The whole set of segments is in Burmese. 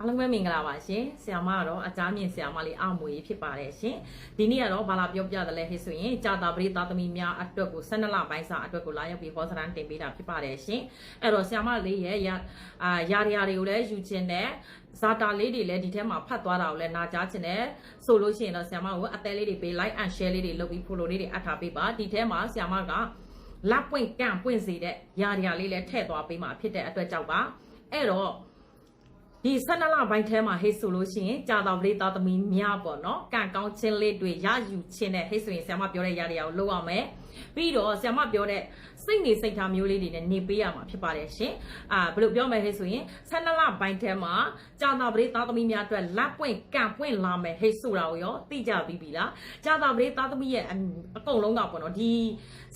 အားလုံးပဲမင်္ဂလာပါရှင်ဆရာမကတော့အကြမ်းမြင့်ဆရာမလေးအမွေဖြစ်ပါတယ်ရှင်ဒီနေ့ကတော့ဘာလာပြောပြတယ်လဲဟိဆိုရင်ကြာတာပရိသသမီးများအတွက်ကို12လပိုင်းစာအတွက်ကိုလာရောက်ပြီးဟောစရန်တင်ပေးတာဖြစ်ပါတယ်ရှင်အဲ့တော့ဆရာမလေးရဲ့ရအာယာရယာတွေကိုလည်းယူခြင်းနဲ့ဇာတာလေးတွေလည်းဒီထဲမှာဖတ်သွားတာကိုလည်းနာကြားခြင်းနဲ့ဆိုလို့ရှိရင်တော့ဆရာမကိုအသေးလေးတွေပေး like and share လေးတွေလုပ်ပြီး follow လေးတွေအပ်ထားပေးပါဒီထဲမှာဆရာမကလက်ပွင့်ကန့်ပွင့်စေတဲ့ယာရယာလေးလည်းထည့်သွားပေးမှာဖြစ်တဲ့အတွက်ကြောင့်ပါအဲ့တော့ ဒီ12လပိုင်းထဲမှာဟိတ်ဆိုလို့ရှိရင်ကြာတော်ပရိသတ်သမီးများပေါ့နော်ကံကောင်းခြင်းလေးတွေရယူခြင်းနဲ့ဟိတ်ဆိုရင်ဆ iam ပြောတဲ့ຢာတွေအောင်လုပ်အောင်မယ်ပြီးတော့ဆ iam ပြောတဲ့စိတ်နေစိတ်ထားမျိုးလေးတွေနဲ့နေပေးရမှာဖြစ်ပါတယ်ရှင်အာဘယ်လိုပြောမလဲဟိတ်ဆိုရင်12လပိုင်းထဲမှာကြာတော်ပရိသတ်သမီးများအတွက်လက်ပွင့်ကံပွင့်လာမယ်ဟိတ်ဆိုတာကိုရောသိကြပြီးပြီလားကြာတော်ပရိသတ်သမီးရဲ့အကုန်လုံးကပေါ့နော်ဒီ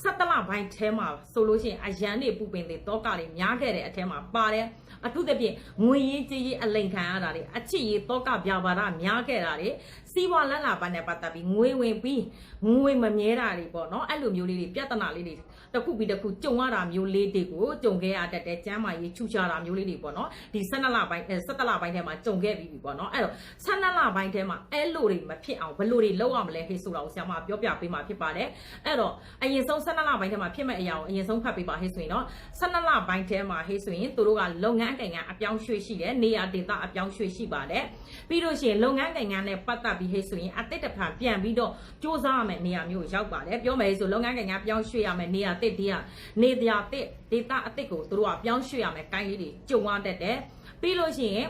17လပိုင်းထဲမှာဆိုလို့ရှိရင်အရန်တွေပူပင်တွေတောကတွေများခဲ့တဲ့အထဲမှာပါတယ် အထူးသဖြင့်ငွေရေးကြေးရေးအလိန်ခံရတာတွေအချစ်ရေးတောကပြပါဒများခဲ့တာတွေစီးပွားလန့်လာပါနဲ့ပတ်သက်ပြီးငွေဝင်ပြီးငွေမမြဲတာတွေပေါ့နော်အဲ့လိုမျိုးလေးတွေပြဿနာလေးတွေ တစ်ခုပြီးတစ်ခုကြုံရတာမျိုးလေးတွေကိုကြုံခဲ့ရတတ်တဲ့ကျမ်းမာရေးချူချတာမျိုးလေးတွေပေါ့နော်ဒီ12လပိုင်းအဲ17လပိုင်းထဲမှာကြုံခဲ့ပြီးပြီပေါ့နော်အဲ့တော့12လပိုင်းထဲမှာအဲ့လိုတွေမဖြစ်အောင်ဘယ်လိုတွေလုပ်ရမလဲဟေ့ဆိုတာကိုဆရာမပြောပြပေးမှာဖြစ်ပါတယ်အဲ့တော့အရင်ဆုံး12လပိုင်းထဲမှာဖြစ်မဲ့အရာကိုအရင်ဆုံးဖတ်ပေးပါဟေ့ဆိုရင်တော့12လပိုင်းထဲမှာဟေ့ဆိုရင်သူတို့ကလုပ်ငန်းကိန်းကအပြောင်းရွှေ့ရှိတယ်နေရာဒေသအပြောင်းရွှေ့ရှိပါတယ်ပြီးလို့ရှိရင်လုပ်ငန်းကိန်းကနဲ့ပတ်သက်ပြီးဟေ့ဆိုရင်အတိတ်တဖန်ပြန်ပြီးတော့စ조사ရမယ်နေရာမျိုးရောက်ပါတယ်ပြောမယ်ဆိုလုပ်ငန်းကိန်းကပြောင်းရွှေ့ရမယ်နေရာတစ်တည်းကနေတရားတစ်ဒေသအတစ်ကိုသူတို့ကပြောင်းရွှေ့ရမယ်ကိုင်းလေးတွေကြုံရတတ်တယ်ပြီးလို့ရှိရင်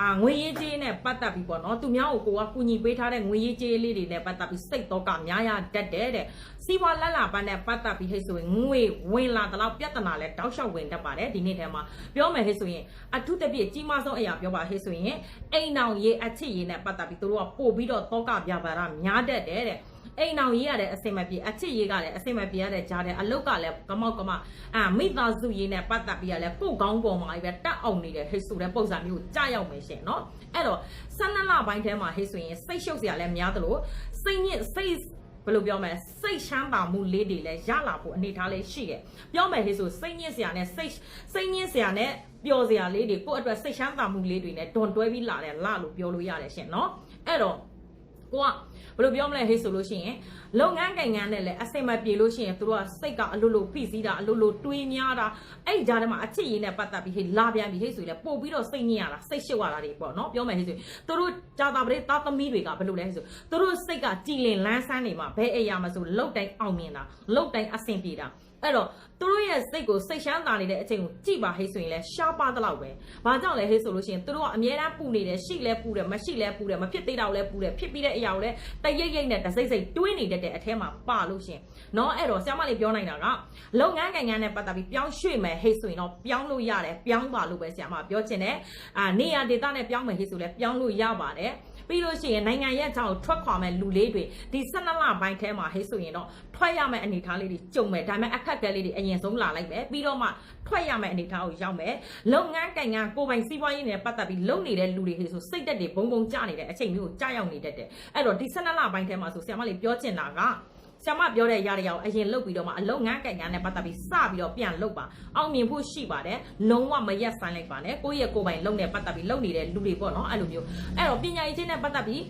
အာငွေရေးကြေးနဲ့ပတ်သက်ပြီးပေါ့နော်သူများကိုကိုကကူညီပေးထားတဲ့ငွေရေးကြေးလေးတွေနဲ့ပတ်သက်ပြီးစိတ်တော့ကများရတတ်တယ်တဲ့စီးပွားလက်လာပန်းနဲ့ပတ်သက်ပြီးဟဲ့ဆိုရင်ငွေဝင်လာတော့ပြဿနာလဲတောက်လျှောက်ဝင်တတ်ပါတယ်ဒီနေ့ထဲမှာပြောမယ်ဟဲ့ဆိုရင်အထုတပြည့်ကြီးမားဆုံးအရာပြောပါဟဲ့ဆိုရင်အိမ်အောင်ရေးအချစ်ရေးနဲ့ပတ်သက်ပြီးသူတို့ကပို့ပြီးတော့တောကပြပါရများတတ်တယ်တဲ့အိမ်အောင်ရေးရတဲ့အစင်မပြေအချစ်ရေးကလည်းအစင်မပြေရတဲ့ကြားတဲ့အလုတ်ကလည်းကမောက်ကမအာမိသားစုရေးနဲ့ပတ်သက်ပြီးရလဲကိုကောင်းပေါ်မှာပဲတက်အောင်နေတဲ့ဟိတ်ဆိုတဲ့ပုံစံမျိုးကြာရောက်မယ်ရှင်เนาะအဲ့တော့12လပိုင်းထဲမှာဟိတ်ဆိုရင်စိတ်ရှုပ်စရာလည်းများသလိုစိတ်ညစ်စိတ်ဘယ်လိုပြောမလဲစိတ်ချမ်းသာမှုလေးတွေလည်းရလာဖို့အနေထားလေးရှိတယ်ပြောမယ်ဟေးဆိုစိတ်ညစ်စရာနဲ့စိတ်စိတ်ညစ်စရာနဲ့ပျော်စရာလေးတွေကိုယ့်အတွက်စိတ်ချမ်းသာမှုလေးတွေနဲ့ဒွန်တွဲပြီးလာတယ်လာလို့ပြောလို့ရတယ်ရှင်เนาะအဲ့တော့ကိုက ဘယ်လိုပြောမလဲဟေးဆိုလို့ရှိရင်လုပ်ငန်းကိန်းငန်းနဲ့လည်းအစိမ့်မပြေလို့ရှိရင်သူတို့ကစိတ်ကအလိုလိုဖိစီးတာအလိုလိုတွေးများတာအဲ့ဒီကြားထဲမှာအချစ်ရည်နဲ့ပတ်သက်ပြီးဟေးလာပြန်ပြီးဟေးဆိုရင်လည်းပို့ပြီးတော့စိတ်ညစ်ရတာစိတ်ရှုပ်ရတာတွေပေါ့နော်ပြောမယ်ဟေးဆိုရင်သူတို့ကြာတာပရိသားသမီးတွေကဘယ်လိုလဲဟေးဆိုသူတို့စိတ်ကကြည်လင်လန်းဆန်းနေမှာဘယ်အရာမဆိုလုတ်တိုင်းအောင်မြင်တာလုတ်တိုင်းအဆင်ပြေတာအဲ့တော့သူတို့ရဲ့စိတ်ကိုစိတ်ရှမ်းသာနေတဲ့အချိန်ကိုကြည်ပါဟေးဆိုရင်လဲရှားပါတလောက်ပဲ။ဘာကြောင့်လဲဟေးဆိုလို့ရှိရင်သူတို့ကအမြဲတမ်းပူနေတယ်ရှိလဲပူတယ်မရှိလဲပူတယ်မဖြစ်သေးတော့လဲပူတယ်ဖြစ်ပြီးတဲ့အရာကိုလဲတရိပ်ရိပ်နဲ့တစိမ့်စိမ့်တွေးနေတတ်တဲ့အထဲမှာပါလို့ရှင်။နော်အဲ့တော့ဆရာမလေးပြောနိုင်တာကလုပ်ငန်းကိန်းကန်းနဲ့ပတ်သက်ပြီးပြောင်းရွှေ့မယ်ဟေးဆိုရင်တော့ပြောင်းလို့ရတယ်ပြောင်းပါလို့ပဲဆရာမပြောချင်တယ်။အာနေရာဒေသနဲ့ပြောင်းမယ်ဟေးဆိုလဲပြောင်းလို့ရပါတယ်။ပြီးလို့ရှိရင်နိုင်ငံရဲ့အကြောင်းထွက်ခွာမဲ့လူလေးတွေဒီ12လပိုင်းထဲမှာဟဲ့ဆိုရင်တော့ထွက်ရမယ့်အနေအထားလေးတွေကြုံမယ်ဒါပေမဲ့အခက်အခဲလေးတွေအရင်ဆုံးလာလိုက်မယ်ပြီးတော့မှထွက်ရမယ့်အနေအထားကိုရောက်မယ်လုပ်ငန်းကင်ကကိုပိုင်စီးပွားရေးနဲ့ပတ်သက်ပြီးလုပ်နေတဲ့လူတွေဟဲ့ဆိုစိတ်တက်တွေဘုံဘုံကြနေတဲ့အချိန်မျိုးကိုကြားရောက်နေတတ်တယ်အဲ့တော့ဒီ12လပိုင်းထဲမှာဆိုဆရာမလေးပြောချင်တာကဆရာမပြောတဲ့ຢာတွေအောင်အရင်လုတ်ပြီးတော့မှအလုံငန်းကင်ကန်းနဲ့ပတ်သက်ပြီးစပြီးတော့ပြန်လုတ်ပါအောင်မြင်ဖို့ရှိပါတယ်လုံးဝမရက်ဆိုင်လိုက်ပါနဲ့ကိုယ့်ရဲ့ကိုယ်ပိုင်လုံနဲ့ပတ်သက်ပြီးလုံနေတဲ့လူတွေပေါ့နော်အဲ့လိုမျိုးအဲ့တော့ပညာရေးချင်းနဲ့ပတ်သက်ပြီး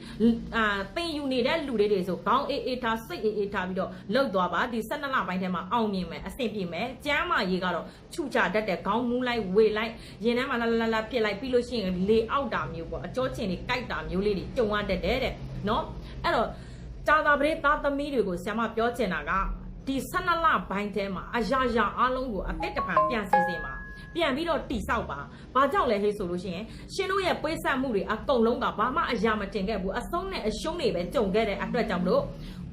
အာသင်ယူနေတဲ့လူတွေတွေဆိုခေါင်းအေးအေးထားစိတ်အေးအေးထားပြီးတော့လုတ်သွားပါဒီ12လပိုင်းထဲမှာအောင်မြင်မယ်အဆင်ပြေမယ်ကျမ်းမာရေးကတော့ခြုချတတ်တဲ့ခေါင်းမူးလိုက်ဝေလိုက်ရင်ထဲမှာလာလာလာပြစ်လိုက်ပြီးလို့ရှိရင်လေအောက်တာမျိုးပေါ့အကျောချင်းတွေကြိုက်တာမျိုးလေးတွေကြုံရတတ်တယ်တဲ့ နော်အဲ့တော့ကြာတာပရိသားသမီးတွေကိုဆရာမပြောချင်တာကဒီ12လပိုင်းထဲမှာအရာရာအလုံးကိုအသက်တပံပြန်စီစဉ်ပါပြန်ပြီးတော့တိဆောက်ပါ။ဘာကြောင့်လဲဟဲ့ဆိုလို့ရှိရင်ရှင်တို့ရဲ့ပွေးဆက်မှုတွေအကုန်လုံးကဘာမှအရာမတင်ခဲ့ဘူး။အဆုံးနဲ့အရှုံးတွေပဲကြုံခဲ့တဲ့အတွက်ကြောင့်မလို့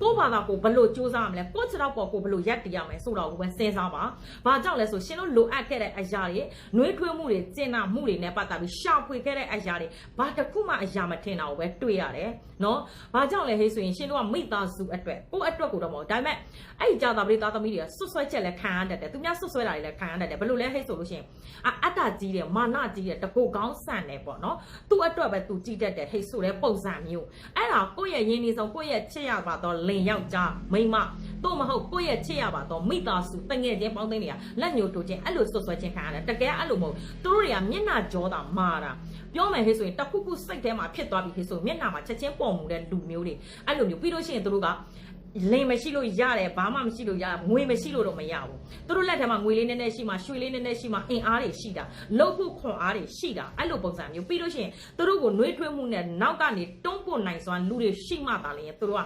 ကိုယ့်ဘာသာကိုဘလို့စူးစမ်းရမလဲကိုယ့်ခြေထောက်ပေါ်ကိုဘလို့ရက်တည်ရမယ်ဆိုတော့ကိုပဲစဉ်းစားပါ။ဘာကြောင့်လဲဆိုရှင်တို့လိုအပ်ခဲ့တဲ့အရာတွေနှွေးထွေးမှုတွေကျင်နာမှုတွေနဲ့ပတ်သက်ပြီးရှာဖွေခဲ့တဲ့အရာတွေဘာတစ်ခုမှအရာမထင်တာကိုပဲတွေ့ရတယ်။နော်။ဘာကြောင့်လဲဟဲ့ဆိုရင်ရှင်တို့ကမိသားစုအတွက်ကိုယ့်အတွက်ကိုတော့မဟုတ်ဒါပေမဲ့အဲ့ဒီကြာတာပရိသားသမီးတွေကဆွဆွဲချက်လည်းခံရတတ်တယ်။သူများဆွဆွဲတာတွေလည်းခံရတတ်တယ်။ဘလို့လဲဟဲ့ဆိုလို့ရှိရင်အတ္တကြီးတယ်မာနကြီးတယ်တကိုကောင်းဆန်တယ်ပေါ့နော်။သူ့အတွက်ပဲသူကြည့်တတ်တယ်ဟဲ့ဆိုတဲ့ပုံစံမျိုး။အဲ့ဒါကိုယ့်ရဲ့ရင်းနှီးဆုံးကိုယ့်ရဲ့ချစ်ရပါတော့လင်ယောက်ျားမိန်းမတို့မဟုတ်ကိုယ့်ရဲ့ချစ်ရပါတော့မိသားစုတငယ်ချင်းပေါင်းသိန်းတွေကလက်ညှိုးထိုးခြင်းအဲ့လိုဆွဆွဲခြင်းခံရတယ်တကယ်အဲ့လိုမဟုတ်သူတို့တွေကမျက်နှာကြောတာမာတာပပြောမယ်ဟဲ့ဆိုရင်တစ်ခုခုစိတ်ထဲမှာဖြစ်သွားပြီဟဲ့ဆိုမျက်နှာမှာချက်ချင်းပေါ်မှုတဲ့လူမျိုးတွေအဲ့လိုမျိုးပြီးလို့ရှိရင်တို့ကလင်မရှိလို့ရတယ်ဘာမှမရှိလို့ရငွေမရှိလို့တော့မရဘူးသူတို့လက်ထဲမှာငွေလေးနည်းနည်းရှိမှရွှေလေးနည်းနည်းရှိမှအင်အားတွေရှိတာလှုပ်ဖို့ခွန်အားတွေရှိတာအဲ့လိုပုံစံမျိုးပြီးလို့ရှိရင်သူတို့ကိုနှွေးထွေးမှုနဲ့နောက်ကနေတွန်းပို့နိုင်စွမ်းလူတွေရှိမှသာလေသူတို့က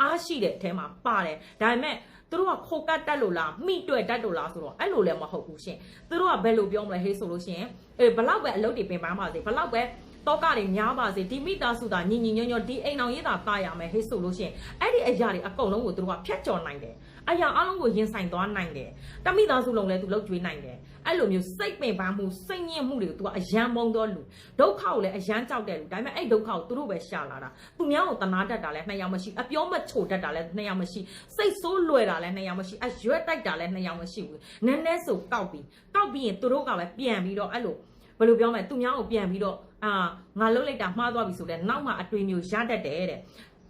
အားရှိတဲ့အထဲမှာပါတယ်ဒါပေမဲ့သူတို့ကခိုကတ်တက်လို့လားမိတွေ့တတ်လို့လားဆိုတော့အဲ့လိုလည်းမဟုတ်ဘူးရှင်သူတို့ကဘယ်လိုပြောမလဲဟေးဆိုလို့ရှိရင်အေးဘလောက်ပဲအလုပ်တွေပင်ပန်းပါစေဘလောက်ပဲ တော့ကတွေများပါစေဒီမိသားစုသားညီညီညွတ်ညွတ်ဒီအိမ်အောင်ရေးတာတာရမယ်ဟေးဆိုလို့ရှိရင်အဲ့ဒီအရာတွေအကုန်လုံးကိုသူတို့ကဖျက်ကျော်နိုင်တယ်အရာအလုံးကိုရင်ဆိုင်သွားနိုင်တယ်တမိသားစုလုံးလည်းသူလောက်ကျွေးနိုင်တယ်အဲ့လိုမျိုးစိတ်ပင်ပန်းမှုစိတ်ညစ်မှုတွေကိုသူကအယံမုံတော့လူဒုက္ခကိုလည်းအယံကြောက်တဲ့လူဒါပေမဲ့အဲ့ဒုက္ခကိုသူတို့ပဲရှာလာတာသူများကိုတနာတတ်တာလည်းနှစ်ယောက်မရှိအပြောမချိုတတ်တာလည်းနှစ်ယောက်မရှိစိတ်ဆိုးလွယ်တာလည်းနှစ်ယောက်မရှိအရွက်တိုက်တာလည်းနှစ်ယောက်မရှိဘူးနည်းနည်းဆိုကောက်ပြီးကောက်ပြီးရင်သူတို့ကပဲပြန်ပြီးတော့အဲ့လိုဘယ်လိုပြောမလဲသူများကိုပြန်ပြီးတော့ အာငါလှုပ်လိုက်တာမှားသွားပြီဆိုတော့နောက်မှအတွေ့မျိုးရတတ်တယ်တဲ့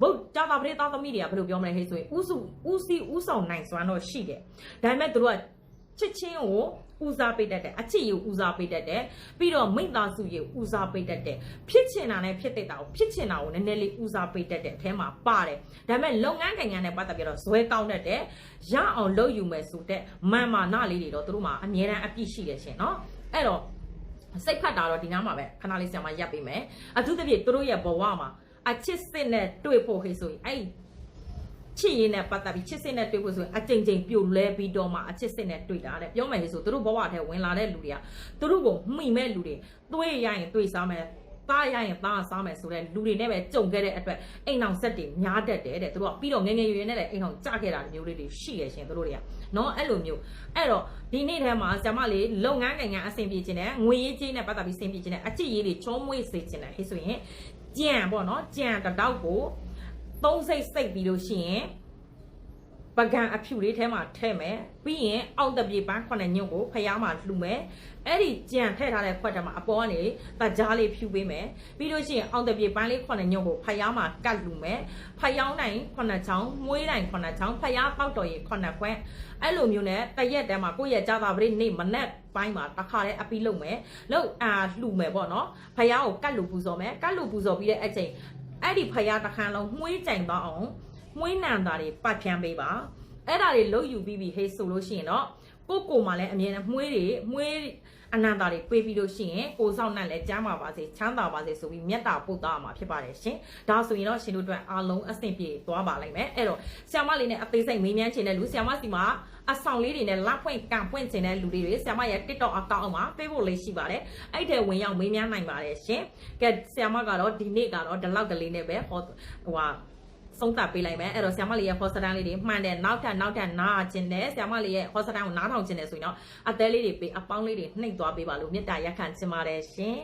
ဘုတ်ကြာတာပရိသသမီးတွေကဘယ်လိုပြောမလဲဟဲ့ဆိုရင်ဥစုဥစီဥဆောင်နိုင်စွမ်းတော့ရှိတယ်ဒါပေမဲ့သူတို့ကချစ်ချင်းကိုဦးစားပေးတတ်တယ်အချစ်ကိုဦးစားပေးတတ်တယ်ပြီးတော့မိသားစုကိုဦးစားပေးတတ်တယ်ဖြစ်ချင်တာနဲ့ဖြစ်တဲ့တာကိုဖြစ်ချင်တာကိုနည်းနည်းလေးဦးစားပေးတတ်တဲ့အထဲမှာပါတယ်ဒါပေမဲ့လုပ်ငန်းကိန်းနဲ့ပတ်သက်ပြီးတော့ဇွဲကောင်းတတ်တယ်ရအောင်လုပ်ယူမယ်ဆိုတဲ့မာမာနလေးတွေတော့သူတို့မှာအမြဲတမ်းအပြည့်ရှိတယ်ရှင်เนาะအဲ့တော့ စိတ်ဖတ်တာတော့ဒီနားမှာပဲခဏလေးဆရာမရပ်ပေးမယ်အထူးသဖြင့်သူတို့ရဲ့ဘဝမှာအချစ်စစ်နဲ့တွေ့ဖို့ခေဆိုရင်အဲ့ချစ်ရင်းနဲ့ပတ်သက်ပြီးချစ်စစ်နဲ့တွေ့ဖို့ဆိုရင်အကြိမ်ကြိမ်ပြိုလဲပြီးတော့မှအချစ်စစ်နဲ့တွေ့တာတဲ့ပြောမယ်လေဆိုသူတို့ဘဝထဲဝင်လာတဲ့လူတွေကသူတို့ကိုမှီမဲ့လူတွေတွေးရရင်တွေးစားမယ် သားရရင်သားစားမယ်ဆိုတဲ့လူတွေနဲ့ပဲကြုံခဲ့တဲ့အတွက်အိမ်အောင်ဆက်တွေများတတ်တယ်တဲ့သူတို့ကပြီးတော့ငငယ်ရွယ်ရွယ်နဲ့လည်းအိမ်အောင်ကြခဲ့တာမျိုးလေးတွေရှိရရှင်သူတို့တွေကနော်အဲ့လိုမျိုးအဲ့တော့ဒီနေ့ထဲမှာဆ iam မလေးလုပ်ငန်းကိန်းကအဆင်ပြေခြင်းနဲ့ငွေရေးကြေးနဲ့ပတ်သက်ပြီးဆင်ပြေခြင်းနဲ့အချစ်ရေးတွေချုံးမွေးစေခြင်းနဲ့ဟဲ့ဆိုရင်ကြံပေါ့နော်ကြံတစ်တောက်ကိုသုံးစိတ်စိတ်ပြီးလို့ရှိရင် ပကံအဖြူလေးထဲမှာထည့်မယ်ပြီးရင်အောက်တပြေပန်းခုနှစ်ညွန့်ကိုဖျားမှာလှူမယ်အဲ့ဒီကြံထည့်ထားတဲ့ခွက်ထဲမှာအပေါ်ကနေတကြားလေးဖြူပေးမယ်ပြီးလို့ရှိရင်အောက်တပြေပန်းလေးခုနှစ်ညွန့်ကိုဖျားမှာကတ်လှူမယ်ဖျောင်းနိုင်ခုနှစ်ချောင်းမွေးနိုင်ခုနှစ်ချောင်းဖျားပေါက်တော်ရေခုနှစ်ခွက်အဲ့လိုမျိုးနဲ့တရက်တည်းမှာကိုယ့်ရဲ့ကြာတာပရိနေ့မနဲ့ပိုင်းမှာတစ်ခါတည်းအပီးလုပ်မယ်လုပ်အာလှူမယ်ပေါ့နော်ဖျားကိုကတ်လူပူဇော်မယ်ကတ်လူပူဇော်ပြီးတဲ့အချိန်အဲ့ဒီဖျားတစ်ခါလုံးမှုေးကြိမ်သွားအောင် မှုေးနံတာတွေပတ်ဖြန်းပေးပါအဲ့ဒါတွေလုတ်ယူပြီးပြီဟေးဆိုလို့ရှိရင်တော့ကိုကိုမှလည်းအမြဲတမ်းမှုေးတွေမှုေးအနန္တာတွေပေးပြီးလို့ရှိရင်ကိုစောင့်နဲ့လည်းကျမ်းပါပါစေချမ်းသာပါစေဆိုပြီးမြတ်တာပို့သားမှာဖြစ်ပါတယ်ရှင်ဒါဆိုရင်တော့ရှင်တို့အတွက်အားလုံးအဆင်ပြေသွားပါလိမ့်မယ်အဲ့တော့ဆ iam မလေးနဲ့အသေးစိတ်မေးမြန်းချင်တဲ့လူဆ iam မစီမှာအဆောင်လေးတွေနဲ့လက်ဖွင့်ကန်ဖွင့်ချင်တဲ့လူတွေတွေဆ iam မရဲ့ TikTok အကောင့်မှာ Facebook လေးရှိပါတယ်အဲ့ထဲဝင်ရောက်မေးမြန်းနိုင်ပါတယ်ရှင်ကဲဆ iam မကတော့ဒီနေ့ကတော့ဒီလောက်ကလေးနဲ့ပဲဟိုဟိုဟာ ဆုံးသတ်ပေးလိုက်မယ်အဲ့တော့ဆ iam မလေးရဲ့ host stand လေးတွေမှန်တယ်နောက်ထပ်နောက်ထပ်နားခြင်းတယ်ဆ iam မလေးရဲ့ host stand ကိုနားထောင်ခြင်းတယ်ဆိုရင်တော့အသေးလေးတွေပေးအပေါင်းလေးတွေနှိပ်သွားပေးပါလို့မေတ္တာရက်ခံချင်ပါတယ်ရှင်